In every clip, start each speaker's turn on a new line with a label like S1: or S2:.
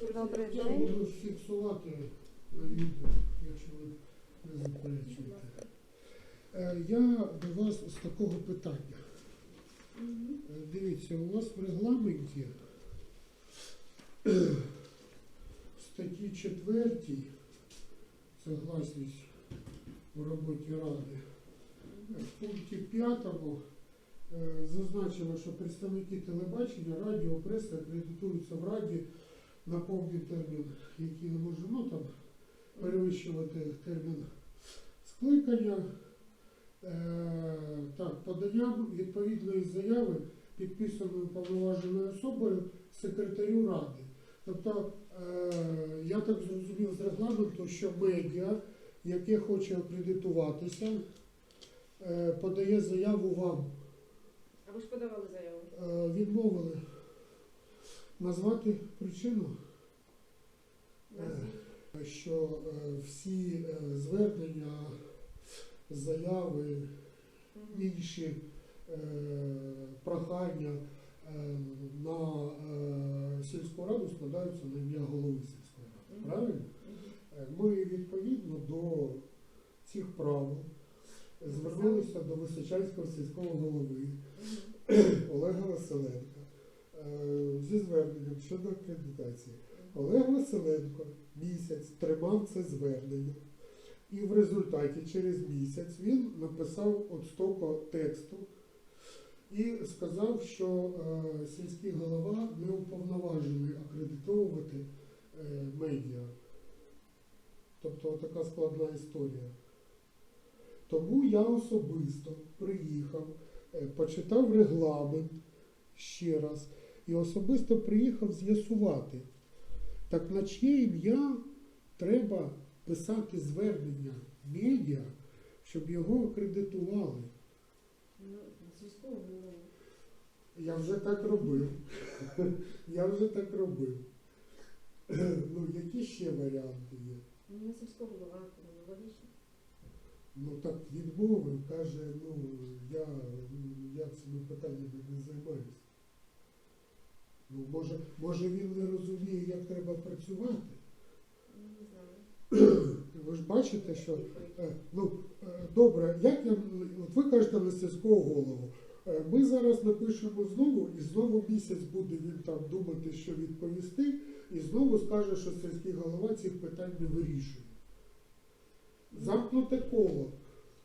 S1: Добрий
S2: Я
S1: день.
S2: буду фіксувати на відео, якщо ви не заперечуєте. Е, Я до вас з такого питання. Е, Дивіться, у вас в регламенті в статті 4, це гласність у роботі Ради, в пункті 5 е, зазначено, що представники телебачення, радіо, преси акредитуються в Раді на повний термін, який не може ну, там, перевищувати термін скликання. Е, так, поданням відповідної заяви, підписаною повноваженою особою секретарю Ради. Тобто, е, я так зрозумів з регламенту, що медіа, яке хоче акредитуватися, е, подає заяву вам.
S3: А ви ж подавали заяву?
S2: Відмовили назвати причину.
S3: Назвіть.
S2: що е, всі е, звернення, заяви, інші е, прохання е, на е, сільську раду складаються на ім'я голови сільської ради. Правильно? Е, Ми відповідно до цих правил звернулися до Височанського сільського голови Олега Василенка е, зі зверненням щодо акредитації. Олег Василенко місяць тримав це звернення, і в результаті через місяць він написав от стоко тексту і сказав, що е, сільський голова не уповноважений акредитовувати е, медіа. Тобто така складна історія. Тому я особисто приїхав, е, почитав регламент ще раз і особисто приїхав з'ясувати, так на чиє ім'я треба писати звернення медіа, щоб його акредитували.
S3: Ну.
S2: Я вже так робив. Я вже так робив. Ну, які ще варіанти є?
S3: Ну, сільського голова, ну, логічно.
S2: Ну так відмовив, каже, ну я, я цими питаннями не займаюся. Ну, може, може він не розуміє, як треба працювати.
S3: Ну, не знаю.
S2: Ви ж бачите, що Е, Ну, е, добре, як я, от ви кажете на сільського голову. Е, Ми зараз напишемо знову, і знову місяць буде він там думати, що відповісти, і знову скаже, що сільський голова цих питань не вирішує. Замкнуте коло.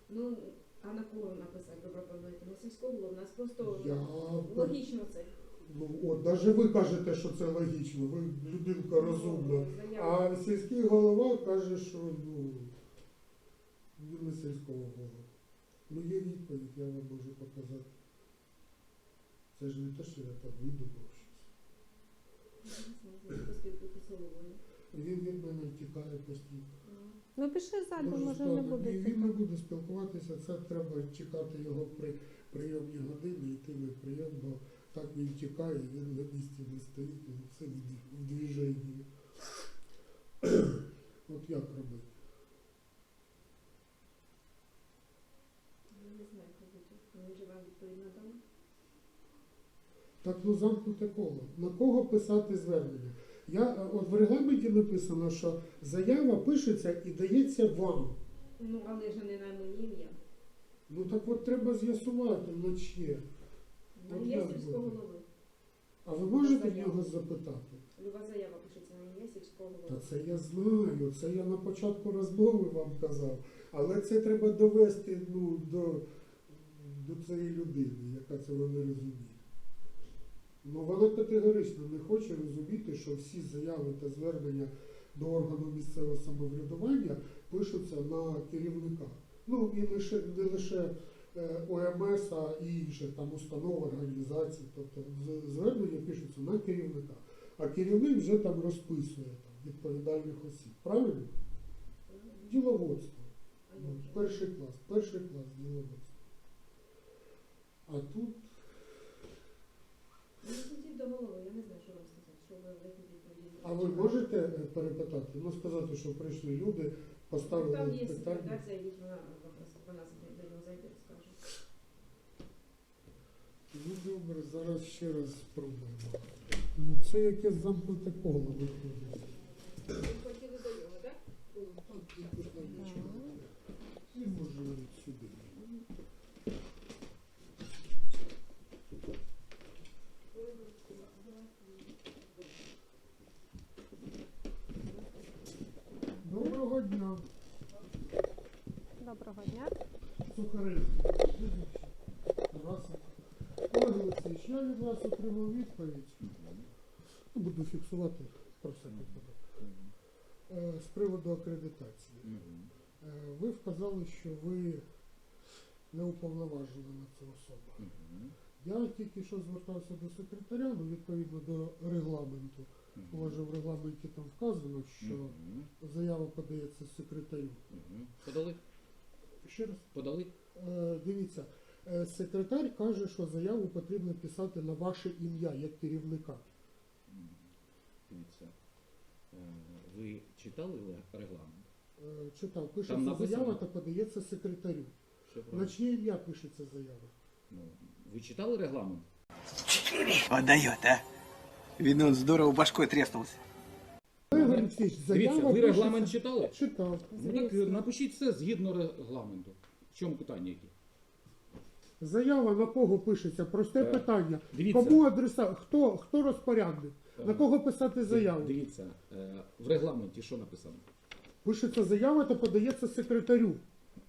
S3: Ну, а на кого написати, ви пропонуєте? На сільського голову? У нас просто
S2: Я,
S3: логічно це.
S2: Ну, от, навіть ви кажете, що це логічно, ви людинка розумна. А сільський голова каже, що ну, він не сільського голови. Ну є відповідь, я вам можу показати. Це ж не те, що я там видумав щось. Він від мене тікає постійно.
S3: Ну,
S1: Ну пиши ззаду,
S2: Дуже
S1: може
S2: складно.
S1: не буде.
S2: Ні, він не буде спілкуватися, це треба чекати його при прийомні години, йти на прийом, бо так він тікає, він на місці не стоїть, він все в движенні. От як робити?
S3: Я не знаю, як робити. Він же відповідно дав.
S2: Так ну замкнуте коло. На кого писати звернення? Я, е, от в регламенті написано, що заява пишеться і дається вам.
S3: Ну, але ж не на моє ім'я.
S2: Ну так от треба з'ясувати на чиє. От
S3: ім'я
S2: як
S3: сільського
S2: буде?
S3: голови.
S2: А ви можете в нього запитати?
S3: Люба заява пишеться на ім'я сільського
S2: Та
S3: голови.
S2: це я знаю, це я на початку розмови вам казав. Але це треба довести ну, до, до цієї людини, яка цього не розуміє. Ну вона категорично не хоче розуміти, що всі заяви та звернення до органу місцевого самоврядування пишуться на керівника. Ну і лише не лише ОМС, і інших там установ, організацій. Тобто звернення пишуться на керівника. А керівник вже там розписує там, відповідальних осіб. Правильно? Діловодство. Ну, перший клас, перший клас діловодство. А тут
S3: Ну, до голови, я не знаю, що вам сказати, що ви.
S2: А ви можете е, перепитати? Ну сказати, що прийшли люди, поставили
S3: Там є
S2: питання.
S3: секретар, зайдіть, вона, вона.
S2: Ну добре, зараз ще раз спробуємо. Ну, це якесь замкнуте коло виходить.
S3: Хотіли до нього, так?
S2: І може навіть сюди. Доброго дня.
S1: Доброго дня.
S2: Сухари. Раз. Олег Олексійович, я від вас отримав відповідь. Ну, Буду фіксувати про все випадок. Е, З приводу акредитації. Е, Ви вказали, що ви не уповноважена на цю особу. Я тільки що звертався до секретаря, ну, відповідно до регламенту. У вас же в регламенті там вказано, що заява подається секретарю.
S4: Подали?
S2: Ще раз.
S4: Подали?
S2: Е, Дивіться, секретар каже, що заяву потрібно писати на ваше ім'я як керівника.
S4: Дивіться. Е, Ви читали регламент?
S2: Е, Читав, пишеться
S4: написано?
S2: заява та подається секретарю. На чиє ім'я пишеться заява?
S4: Ну, ви читали регламент?
S5: Отдает, а? Видно, он здорово башкой треснулся.
S2: Олег Олексійович, заява
S4: Дивіться, ви
S2: пишеться-
S4: регламент читали?
S2: Читав.
S4: Ну так е, напишіть все згідно регламенту. В чому питання які?
S2: Заява на кого пишеться? Просте
S4: Так.
S2: питання.
S4: дивіться.
S2: Кому адреса? Хто, хто розпорядник? На кого писати заяву?
S4: Дивіться, е, в регламенті що написано?
S2: Пишеться заява та подається секретарю.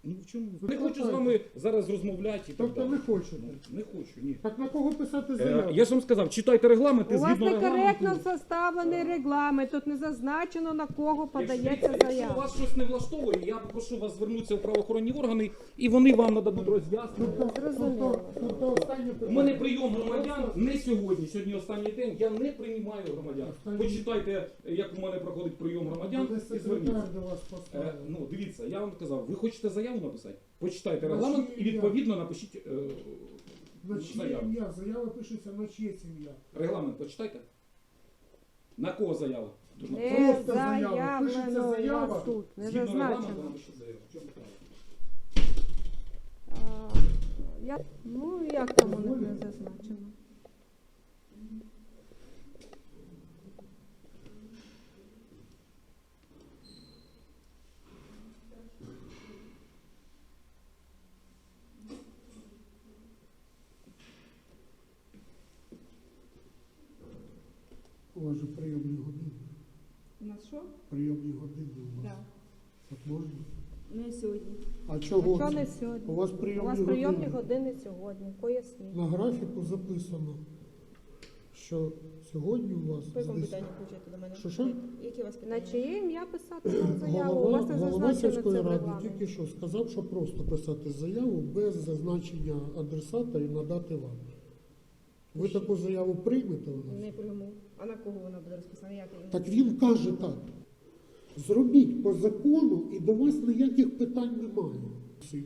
S4: Ну в чому?
S2: Ви
S4: Не хочу з вами зараз розмовляти і так
S2: Тобто
S4: далі.
S2: не хочете.
S4: Ну, не хочу, ні.
S2: Так на кого писати
S4: Е,
S2: заяву?
S4: я ж вам сказав, читайте регламент і
S1: У вас
S4: згідно
S1: некоректно
S4: регламенту.
S1: составлений регламент. Тут не зазначено на кого
S4: Якщо,
S1: подається
S4: якщо
S1: заява.
S4: вас щось не влаштовує, я попрошу вас звернутися в правоохоронні органи, і вони вам нададуть роз'яснення.
S2: Тобто,
S1: Зрозуміло.
S2: тобто, тобто останнє
S4: У
S2: питання.
S4: мене прийом громадян не сьогодні. Сьогодні останній день. Я не приймаю громадян. Почитайте, як у мене проходить прийом громадян
S2: Буде
S4: і
S2: секретар
S4: зверніться.
S2: до вас
S4: Е,
S2: поставив.
S4: ну, дивіться, я вам казав, ви хочете заяву написати? Почитайте регламент і відповідно напишіть е,
S2: На чиє
S4: заяву.
S2: ім'я? Заява пишеться на чиє ім'я?
S4: Регламент почитайте. На кого заява?
S1: Не.
S2: Просто заява. Пишеться
S1: заявлено у
S2: заява.
S1: тут, не
S4: Згідно регламенту
S1: зазначено.
S4: напишіть заяву. В чому питання?
S1: А, я- Ну, як там них не зазначено?
S2: У вас же прийомні години.
S3: У нас що?
S2: Прийомні години у вас.
S3: Так.
S2: Так можна?
S3: Не сьогодні.
S2: А чого? Це?
S1: не сьогодні?
S2: У вас
S1: У
S2: прийомні
S1: вас
S2: години.
S1: прийомні години сьогодні. Поясніть.
S2: На графіку записано, що сьогодні у вас
S3: якому
S2: здесь-
S3: питанню включити до мене?
S2: Що, що?
S3: Які у вас
S1: На чиє ім'я писати вам заяву? У
S2: голова,
S1: вас не
S2: голова
S1: зазначено це
S2: сільської
S1: в
S2: ради тільки що сказав, що просто писати заяву без зазначення адресата і надати вам. Ви таку заяву приймете у нас?
S3: Не прийму. А на кого вона буде розписана? Як я
S2: Так він каже так. Зробіть по закону і до вас ніяких питань немає.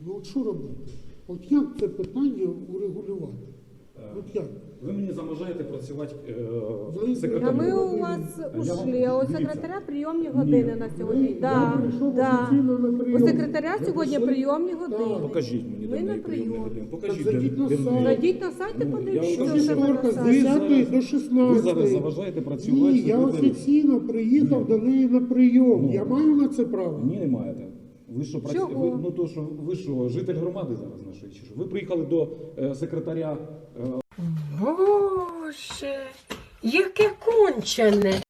S2: Ну от що робити? От як це питання урегулювати? От як?
S4: Ви мені заважаєте працювати е,
S1: А
S4: секретарем.
S1: ми у вас ушли, а у секретаря прийомні години на сьогодні. Да,
S2: прийшов
S1: да.
S2: офіційно на
S1: У секретаря
S4: Ви
S1: сьогодні
S4: прийшли?
S1: прийомні години.
S4: Покажіть мені,
S1: Ми на прийомі.
S4: Покажіть,
S2: Так
S4: де,
S2: зайдіть на
S4: де
S2: сайт.
S4: мої.
S1: Зайдіть на сайт і подивіться,
S4: я
S1: що
S4: вам
S1: у
S4: кажу,
S2: Вівторка
S1: на
S2: з
S1: сайті.
S2: 10 до
S4: Ви
S2: 16.
S4: зараз заважаєте працювати
S2: Ні, я офіційно приїхав до неї на прийом.
S4: Ну.
S2: Я маю на це право.
S4: Ні, не маєте. Ви що праці...
S1: Чого?
S4: ви, ну то що ви що, житель громади зараз нашої чи що? Ви приїхали до е, секретаря е,
S6: Боже, яке кончене.